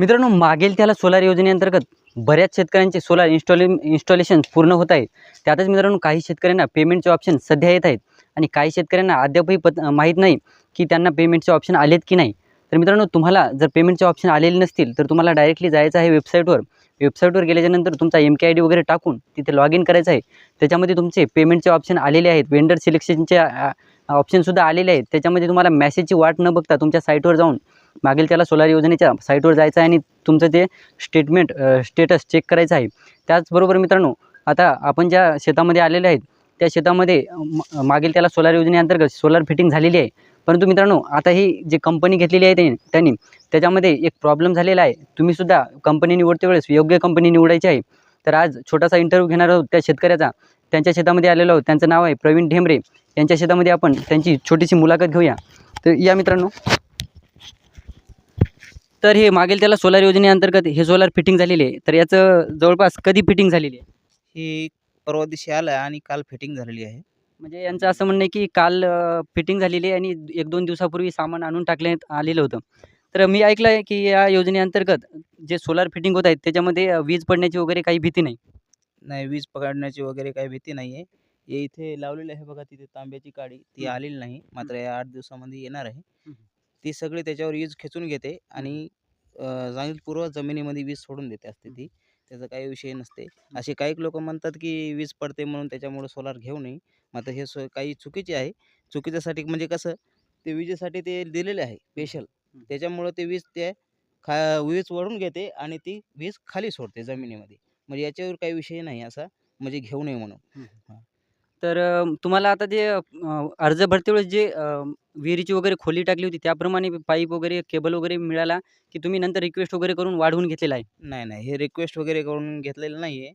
मित्रांनो मागेल त्याला सोलार योजनेअंतर्गत बऱ्याच शेतकऱ्यांचे सोलार इन्स्टॉले इन्स्टॉलेशन पूर्ण होत आहे त्यातच मित्रांनो काही शेतकऱ्यांना पेमेंटचे ऑप्शन सध्या येत आहेत. आणि काही शेतकऱ्यांना अद्यापही पत माहीत नाही की त्यांना पेमेंटचे ऑप्शन आलेत की नाही. तर मित्रांनो तुम्हाला जर पेमेंटचे ऑप्शन आलेले नसतील तर तुम्हाला डायरेक्टली जायचं आहे वेबसाईटवर वेबसाईटवर गेल्याच्यानंतर तुमचा एम के आय डी वगैरे टाकून तिथे लॉग इन करायचं आहे. त्याच्यामध्ये तुमचे पेमेंटचे ऑप्शन आलेले आहेत. वेंडर सिलेक्शनचे ऑप्शनसुद्धा आलेले आहेत. त्याच्यामध्ये तुम्हाला मॅसेजची वाट न बघता तुमच्या साईटवर जाऊन मागील त्याला सोलार योजनेच्या साईटवर जायचं आहे आणि तुमचं ते स्टेटमेंट स्टेटस चेक करायचं आहे त्याचबरोबर मित्रांनो आता आपण ज्या शेतामध्ये आलेले आहेत त्या शेतामध्ये म- मागील त्याला सोलार योजनेअंतर्गत सोलार फिटिंग झालेली आहे. परंतु मित्रांनो आता ही जी कंपनी घेतलेली आहे त्यांनी त्यांनी त्याच्यामध्ये एक प्रॉब्लेम झालेला आहे. तुम्हीसुद्धा कंपनी निवडते वेळेस योग्य कंपनी निवडायची आहे. तर आज छोटासा इंटरव्ह्यू घेणार आहोत त्या शेतकऱ्याचा. त्यांच्या शेतामध्ये आलेलो आहोत. त्यांचं नाव आहे प्रवीण ढेमरे यांच्या शेतामध्ये आपण त्यांची छोटीशी मुलाखत घेऊया. तर या मित्रांनो तर हे मागेल त्याला सोलार योजनेअंतर्गत हे सोलार फिटिंग झालेले आहे. तर याचं जवळपास कधी फिटिंग झालेली आहे? ही परवा दिवशी आलं आणि काल फिटिंग झालेली आहे. म्हणजे यांचं असं म्हणणं आहे की काल फिटिंग झालेली आहे आणि एक दोन दिवसापूर्वी सामान आणून टाकण्यात आलेलं होतं. तर मी ऐकलं आहे की या योजनेअंतर्गत जे सोलार फिटिंग होत आहेत त्याच्यामध्ये वीज पडण्याची वगैरे काही भीती नाही? नाही वीज पकडण्याची वगैरे काही भीती नाही आहे हे इथे लावलेली आहे बघा तिथे तांब्याची काडी. ती. आलेली नाही. मात्र या आठ दिवसामध्ये येणार आहे. ती सगळी त्याच्यावर वीज खेचून घेते आणि पूर्व जमिनीमध्ये वीज सोडून देते असते ती. त्याचा काही विषय नसते. असे काही लोक म्हणतात की वीज पडते म्हणून त्याच्यामुळे सोलार घेऊ नये. मात्र हे सो काही चुकीचे आहे. चुकीच्यासाठी म्हणजे कसं ते विजेसाठी ते दिलेले आहे स्पेशल. त्याच्यामुळं ते वीज ते खा वीज ओढून घेते आणि ती वीज खाली सोडते जमिनीमध्ये. म्हणजे याच्यावर काही विषय नाही असा. म्हणजे घेऊ नये म्हणून. तर अ, तुम्हाला आता जे अ, अर्ज भरते वेळेस जे अ, विहिरीची वगैरे खोली टाकली होती त्याप्रमाणे पाईप वगैरे केबल वगैरे मिळाला की तुम्ही नंतर रिक्वेस्ट वगैरे करून वाढवून घेतलेला आहे? नाही नाही. हे रिक्वेस्ट वगैरे करून घेतलेलं नाही आहे.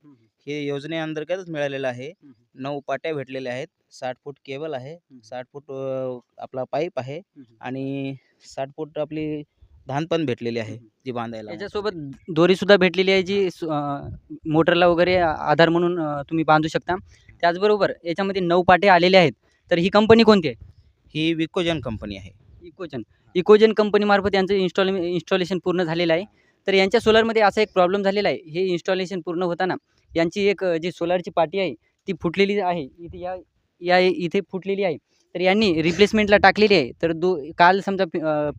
हे योजनेअंतर्गतच मिळालेलं आहे. नऊ पाट्या भेटलेल्या आहेत. साठ फूट केबल आहे. साठ फूट अ, आपला पाईप आहे. आणि साठ फूट आपली धान पण भेटलेली आहे. जी बांधायला. याच्यासोबत दोरीसुद्धा भेटलेली आहे जी सु- अ, मोटरला वगैरे आधार म्हणून अ, तुम्ही बांधू शकता. त्याचबरोबर याच्यामध्ये नऊ पाटे आलेले आहेत. तर ही कंपनी कोणती आहे? ही विकोजन कंपनी आहे. इकोजन इकोजन कंपनीमार्फत यांचं इन्स्टॉल इन्स्टॉलेशन पूर्ण झालेलं आहे. तर यांच्या सोलरमध्ये असा एक प्रॉब्लेम झालेला आहे. हे इन्स्टॉलेशन पूर्ण होताना यांची एक जी सोलारची पाटी आहे ती फुटलेली आहे. इथे या या इथे फुटलेली आहे. तर यांनी रिप्लेसमेंटला टाकलेली आहे. तर दो काल समजा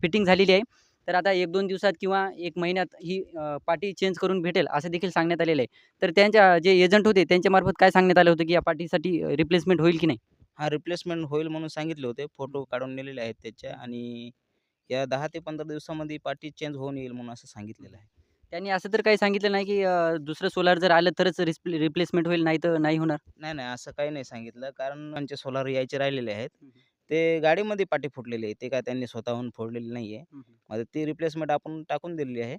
फिटिंग झालेली आहे. तर आता एक दोन दिवसात किंवा एक महिन्यात ही पाटी चेंज करून भेटेल असं देखील सांगण्यात आलेलं आहे. तर त्यांच्या जे एजंट होते त्यांच्यामार्फत काय सांगण्यात आलं होतं की या पाटीसाठी रिप्लेसमेंट होईल की नाही? हा रिप्लेसमेंट होईल म्हणून सांगितले होते. फोटो काढून नेलेले आहेत त्याच्या आणि या दहा ते पंधरा दिवसामध्ये पार्टी चेंज होऊन येईल म्हणून असं सांगितलेलं आहे. त्यांनी असं तर काही सांगितलं नाही की दुसरं सोलार जर आलं तरच रिप्ले रिप्लेसमेंट होईल नाही तर नाही होणार? नाही नाही असं काही नाही सांगितलं. कारण आमचे सोलार यायचे राहिलेले आहेत. ते गाडीमध्ये पाठी फुटलेली आहे ते काय त्यांनी स्वतःहून फोडलेली नाही आहे ती रिप्लेसमेंट आपण टाकून दिलेली आहे.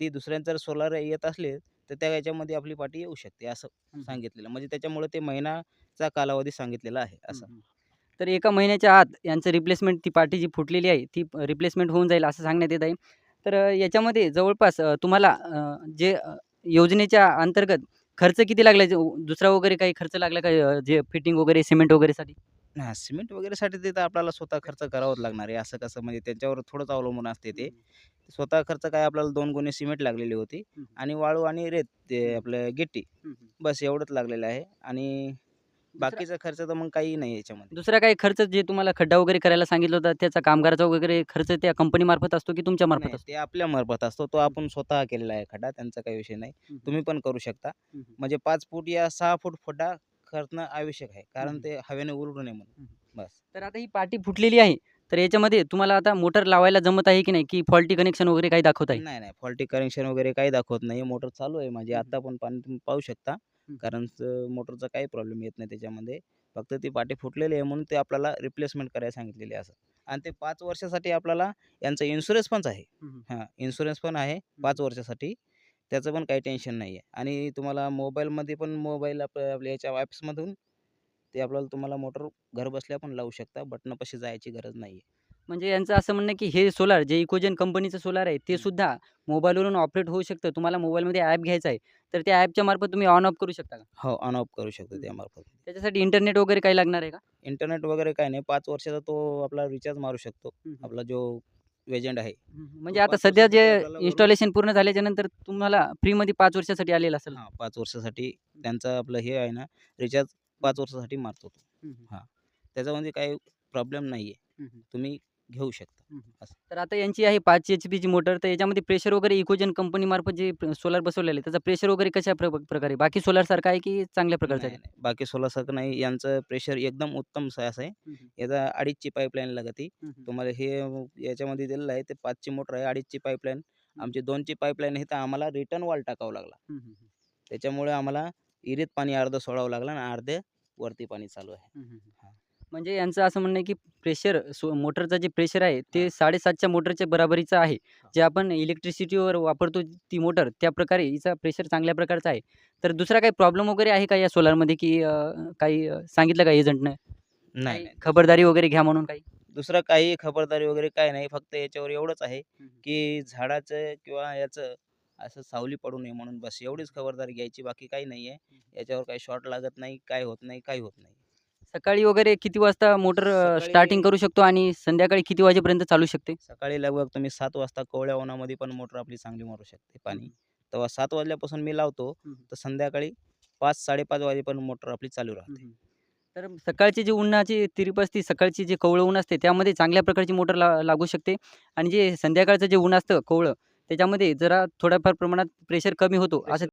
ती दुसऱ्यांचं जर सोलार येत असले तर त्या याच्यामध्ये आपली पाठी येऊ शकते असं सांगितलेलं. म्हणजे त्याच्यामुळे ते महिनाचा कालावधी सांगितलेला आहे असं. तर एका महिन्याच्या आत यांचं रिप्लेसमेंट ती पार्टी जी फुटलेली आहे ती रिप्लेसमेंट होऊन जाईल असं सांगण्यात येत आहे. तर याच्यामध्ये जवळपास तुम्हाला जे योजनेच्या अंतर्गत खर्च किती लागला? जे दुसरा वगैरे काही खर्च लागला का जे फिटिंग वगैरे सिमेंट वगैरेसाठी? हां सिमेंट वगैरेसाठी ते तर आपल्याला स्वतः खर्च करावाच लागणार आहे. असं कसं म्हणजे त्याच्यावर थोडंच अवलंबून असते ते. स्वतः खर्च काय आपल्याला दोन गुन्हे सिमेंट लागलेली होती. आणि वाळू आणि रेत ते. आपलं गिट्टी बस एवढंच लागलेलं आहे आणि बाकीचा खर्च तर मग काही नाही याच्यामध्ये. दुसरा काही खर्च जे तुम्हाला खड्डा वगैरे करायला सांगितलं होतं त्याचा कामगाराचा वगैरे खर्च त्या कंपनीमार्फत असतो की तुमच्या मार्फत असतो? ते आपल्या मार्फत असतो. तो आपण स्वतः केलेला आहे खड्डा त्यांचा काही विषय नाही. तुम्ही पण करू शकता. म्हणजे पाच फूट या सहा फूट खड्डा करणं आवश्यक आहे. कारण. ते हवेने उडू नये म्हणून. बस. तर आता ही पाटी फुटलेली आहे. तर याच्यामध्ये तुम्हाला आता मोटर लावायला जमत आहे की नाही? की फॉल्टी कनेक्शन वगैरे काही दाखवत आहे? नाही नाही. फॉल्टी कनेक्शन वगैरे काही दाखवत नाही. मोटर चालू आहे माझी. आता पण पाणी तुम्ही पाहू शकता. कारण मोटरचा काही प्रॉब्लेम येत नाही त्याच्यामध्ये. फक्त ती पाटी फुटलेली आहे म्हणून ते आपल्याला रिप्लेसमेंट करायला सांगितलेली आहे असं. आणि ते पाच वर्षासाठी आपल्याला यांचा इन्शुरन्स पण आहे. हां इन्शुरन्स पण आहे पाच वर्षासाठी. त्याचं पण काही टेन्शन नाही आहे. आणि तुम्हाला मोबाईलमध्ये पण मोबाईल आपल्या आपल्या याच्या ॲप्समधून ते आपल्याला तुम्हाला मोटर घरबसल्या पण लावू शकता बटनापाशी जायची गरज नाही आहे. म्हणजे यांचं असं म्हणणं की हे सोलार जे इकोजन कंपनीचं सोलार आहे ते. सुद्धा मोबाईलवरून ऑपरेट होऊ शकतं. तुम्हाला मोबाईलमध्ये ॲप घ्यायचा आहे तर त्या ॲपच्या मार्फत तुम्ही ऑन ऑफ करू शकता का? हो ऑन ऑफ करू शकतो. त्यामार्फत त्याच्यासाठी इंटरनेट वगैरे काही लागणार आहे का? इंटरनेट वगैरे काही नाही. पाच वर्षाचा तो आपला रिचार्ज मारू शकतो. आपला जो वेजंड आहे. म्हणजे आता सध्या जे इन्स्टॉलेशन पूर्ण झाल्याच्यानंतर तुम्हाला फ्रीमध्ये पाच वर्षासाठी आलेलं असेल. हां पाच वर्षासाठी त्यांचं आपलं हे आहे ना रिचार्ज पाच वर्षासाठी मारतो तो. त्याच्यामध्ये काही प्रॉब्लेम नाही आहे तुम्ही घेऊ शकता. तर आता यांची आहे पाच एच पीची मोटर तर याच्यामध्ये प्रेशर वगैरे इकोजन कंपनीमार्फत जे सोलार बसवलेलं आहे त्याचा प्रेशर वगैरे कशा प्र प्रकारे? बाकी सोलारसारखा आहे की चांगल्या प्रकारचा नाही. बाकी सोलासारखं नाही. यांचं प्रेशर एकदम उत्तम असं आहे. आहे याचा अडीचची पाईपलाईन लागते. तुम्हाला हे याच्यामध्ये दिलेलं आहे ते पाचची मोटर आहे अडीचची पाईपलाईन आमची दोनची पाईपलाईन आहे तर आम्हाला रिटर्न वॉल टाकावं लागला. त्याच्यामुळे आम्हाला इरीत पाणी अर्धं सोडावं लागलं आणि अर्धे वरती पाणी चालू आहे. म्हणजे यांचं असं म्हणणं आहे की प्रेशर सो मोटरचं जे प्रेशर आहे ते साडेसातच्या मोटरच्या बराबरीचं आहे. जे आपण इलेक्ट्रिसिटीवर वापरतो ती मोटर त्या प्रकारे हिचा प्रेशर चांगल्या प्रकारचा आहे. तर दुसरा काही प्रॉब्लेम वगैरे आहे का या सोलारमध्ये की अं, काही अं, सांगितलं का एजंटनं? नाही नाही. खबरदारी वगैरे घ्या म्हणून काही? दुसरं काही खबरदारी वगैरे काय नाही. फक्त याच्यावर एवढंच आहे की झाडाचं किंवा याचं असं सावली पडू नये म्हणून बस. एवढीच खबरदारी घ्यायची. बाकी काही नाही आहे याच्यावर काही शॉर्ट लागत नाही काय होत नाही काही होत नाही. सकाळी वगैरे किती वाजता मोटर सकाळी- स्टार्टिंग करू शकतो आणि संध्याकाळी किती वाजेपर्यंत चालू शकते? सकाळी लगभग तुम्ही सात वाजता कोवळ्या उन्हामध्ये पण मोटर आपली चांगली मारू शकते पाणी. तेव्हा सात वाजल्यापासून मी लावतो हम्म. तर संध्याकाळी पाच साडेपाच वाजेपर्यंत मोटर आपली चालू राहते. तर सकाळची जी उन्हाची तिरीप असते सकाळची जी कवळं ऊन असते त्यामध्ये चांगल्या प्रकारची मोटर ला लागू शकते. आणि जे संध्याकाळचं जे ऊन असतं कवळं त्याच्यामध्ये जरा थोड्याफार प्रमाणात प्रेशर कमी होतो असं